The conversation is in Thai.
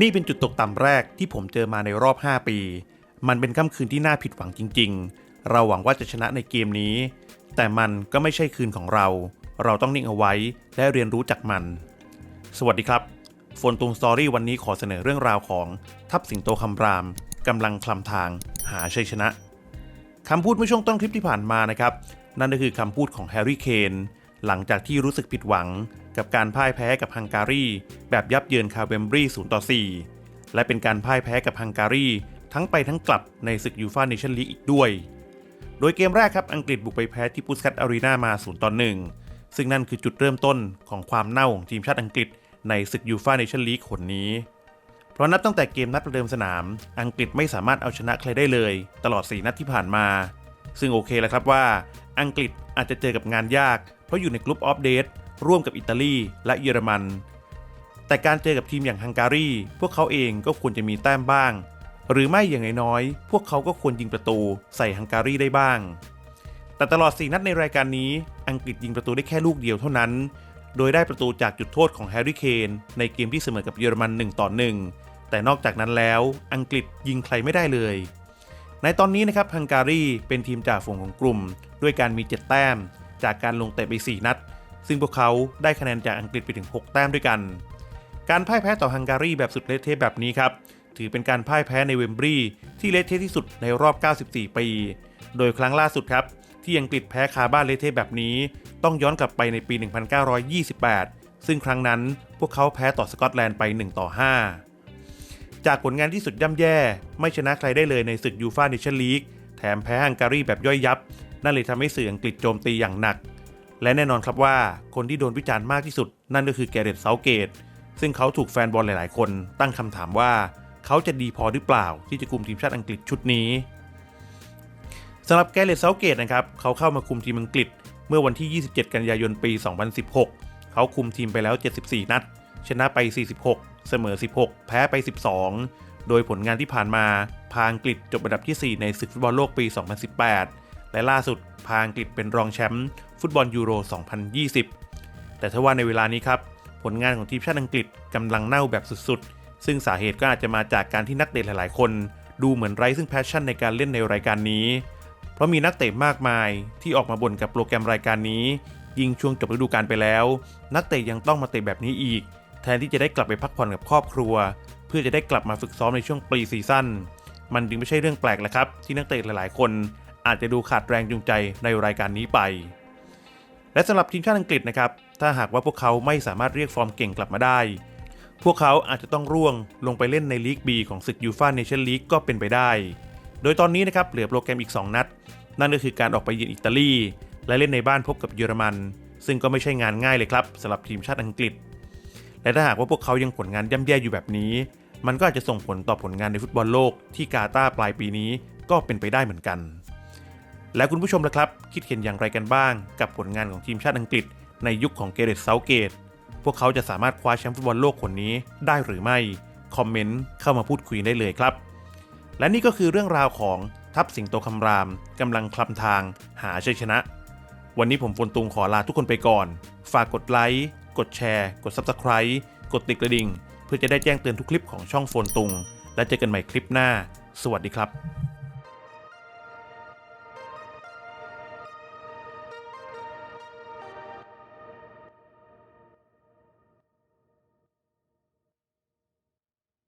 นี่เป็นจุดตกต่ำแรกที่ผมเจอมาในรอบ 5 ปี มันเป็นค่ำคืนที่น่าผิดหวังจริง ๆ เราหวังว่าจะชนะในเกมนี้ แต่มันก็ไม่ใช่คืนของเรา เราต้องนิ่งเอาไว้และเรียนรู้จากมัน สวัสดีครับโฟนตุงสตอรี่วันนี้ขอเสนอเรื่องราวของทัพสิงโตคำรามกำลังคลำทางหาชัยชนะคำพูดเมื่อช่วงต้นคลิปที่ผ่านมานะครับ นั่นก็คือคำพูดของแฮร์รี่เคน หลังจากที่รู้สึกผิดหวังกับการพ่ายแพ้กับฮังการี แบบยับเยินคาเวมบรี0ต่อ 4 และเป็นการพ่ายแพ้กับฮังการี ทั้งไปทั้งกลับในศึกยูฟ่าเนชั่นลีกอีกด้วย โดยเกมแรกครับอังกฤษบุกไปแพ้ที่ปุสคัตอารีนามา0ต่อ1ซึ่งนั่นคือจุดเริ่มต้นของความเน่าของทีมชาติอังกฤษในศึกยูฟ่าเนชั่นลีกคนนี้ เพราะนับตั้งแต่เกมนัดประเดิมสนาม อังกฤษไม่สามารถเอาชนะใครได้เลย ตลอด 4 นัดที่ผ่านมา ซึ่งโอเคแล้วครับว่า อังกฤษ อาจจะเจอกับงานยาก เพราะอยู่ในกลุ่มออฟเดตร่วมกับอิตาลีและเยอรมัน แต่การเจอกับทีมอย่างฮังการี พวกเขาเองก็ควรจะมีแต้มบ้าง หรือไม่อย่างน้อยๆพวกเขาก็ควรยิงประตูใส่ฮังการีได้บ้าง แต่ตลอด 4 นัดในรายการนี้ อังกฤษยิงประตูได้แค่ลูกเดียวเท่านั้น โดยได้ประตูจากจุดโทษของแฮร์รี่เคนในเกมที่เสมอกับเยอรมัน1ต่อ1แต่นอกจากนั้นแล้วอังกฤษยิงใครไม่ได้เลย ในตอนนี้นะครับฮังการีเป็นทีมจ่าฝูงของกลุ่ม ด้วยการมี 7 แต้ม จากการลงเตะไป 4 นัด ซึ่งพวกเขาได้คะแนนจากอังกฤษไปถึง 6 แต้มด้วยกัน การพ่ายแพ้ต่อฮังการีแบบสุดเละเทะแบบนี้ครับถือเป็นการพ่ายแพ้ในเวมบรีที่เละเทะที่สุดในรอบ 94 ปี โดยครั้งล่าสุดครับที่อังกฤษแพ้คาบ้านเละเทะแบบนี้ ต้องย้อนกลับไปในปี 1928 ซึ่งครั้งนั้นพวกเขาแพ้ต่อสกอตแลนด์ไป 1 ต่อ 5 จากผลงานที่สุดย่ำแย่ ไม่ชนะใครได้เลยในศึกยูฟ่าเนชั่นลีกแถมแพ้ฮังการีแบบย่อยยับ นั่นเลยทำให้สื่ออังกฤษโจมตีอย่างหนัก และแน่นอนครับว่าคนที่โดนวิจารณ์มากที่สุด นั่นก็คือแกเรตเซาเกต ซึ่งเขาถูกแฟนบอลหลาย ๆ คน ตั้งคำถามว่าเขาจะดีพอหรือเปล่า ที่จะคุมทีมชาติอังกฤษชุดนี้สำหรับแกเรตเซาเกตนะครับเขาเข้ามาคุมทีมอังกฤษ เมื่อวันที่ 27 กันยายนปี 2016 เขาคุมทีมไปแล้ว 74 นัด ชนะไป 46 เสมอ 16 แพ้ไป 12 โดยผลงานที่ผ่านมา พาอังกฤษจบอันดับที่ 4 ในศึกฟุตบอลโลกปี 2018 และล่าสุดพาอังกฤษเป็นรองแชมป์ฟุตบอลยูโร 2020 แต่ถ้าว่าในเวลานี้ครับ ผลงานของทีมชาติอังกฤษกำลังเน่าแบบสุดๆ ซึ่งสาเหตุก็อาจจะมาจากการที่นักเตะหลายๆ คน ดูเหมือนไร้ซึ่งแพชชั่นในการเล่นในรายการนี้ เพราะมีนักเตะมากมายที่ออกมาบ่นกับโปรแกรมรายการนี้ ยิงช่วงจบฤดูกาลไปแล้ว นักเตะยังต้องมาเตะแบบนี้อีก แทนที่จะได้กลับไปพักผ่อนกับครอบครัว เพื่อจะได้กลับมาฝึกซ้อมในช่วงปรีซีซั่นมันจึงไม่ใช่เรื่องแปลกแหละครับ ที่นักเตะหลายๆ คนอาจจะดูขาดแรงจูงใจในรายการนี้ไป และสำหรับทีมชาติอังกฤษนะครับ ถ้าหากว่าพวกเขาไม่สามารถเรียกฟอร์มเก่งกลับมาได้ พวกเขาอาจจะต้องร่วงลงไปเล่นในลีก B ของศึกยูฟ่าเนชั่นลีกก็เป็นไปได้ โดยตอนนี้นะครับเหลือโปรแกรมอีก 2 นัด นั่นก็คือการออกไปเยือนอิตาลี และเล่นในบ้านพบกับเยอรมัน ซึ่งก็ไม่ใช่งานง่ายเลยครับสำหรับทีมชาติอังกฤษ และถ้าหากว่าพวกเขายังผลงานย่ำแย่อยู่แบบนี้ มันก็อาจจะส่งผลต่อผลงานในฟุตบอลโลกที่กาตาร์ปลายปีนี้ก็เป็นไปได้เหมือนกัน และคุณผู้ชมล่ะครับ คิดเห็นอย่างไรกันบ้าง กับผลงานของทีมชาติอังกฤษ ในยุคของเกเรตเซาเกต พวกเขาจะสามารถคว้าแชมป์ฟุตบอลโลกคนนี้ได้หรือไม่ คอมเมนต์เข้ามาพูดคุยได้เลยครับ และนี่ก็คือเรื่องราวของทัพสิงโตคำรามกำลังคลำทางหาชัยชนะ วันนี้ผมฝนตุงขอลาทุกคนไปก่อน ฝากกดไลค์ กดแชร์ กด Subscribe กดติดกระดิ่ง เพื่อจะได้แจ้งเตือนทุกคลิปของช่องโฟนตุง และเจอกันใหม่คลิปหน้า สวัสดีครับ